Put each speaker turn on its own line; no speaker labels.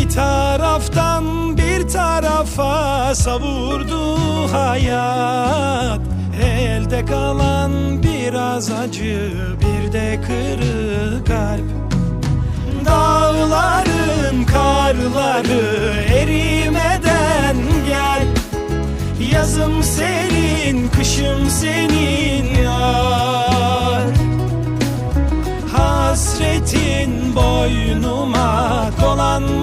Bir taraftan bir tarafa savurdu hayat. Elde kalan biraz acı bir de kırık kalp. Dağların karları erimeden gel. Yazım senin, kışım senin yar. Hasretin boynuma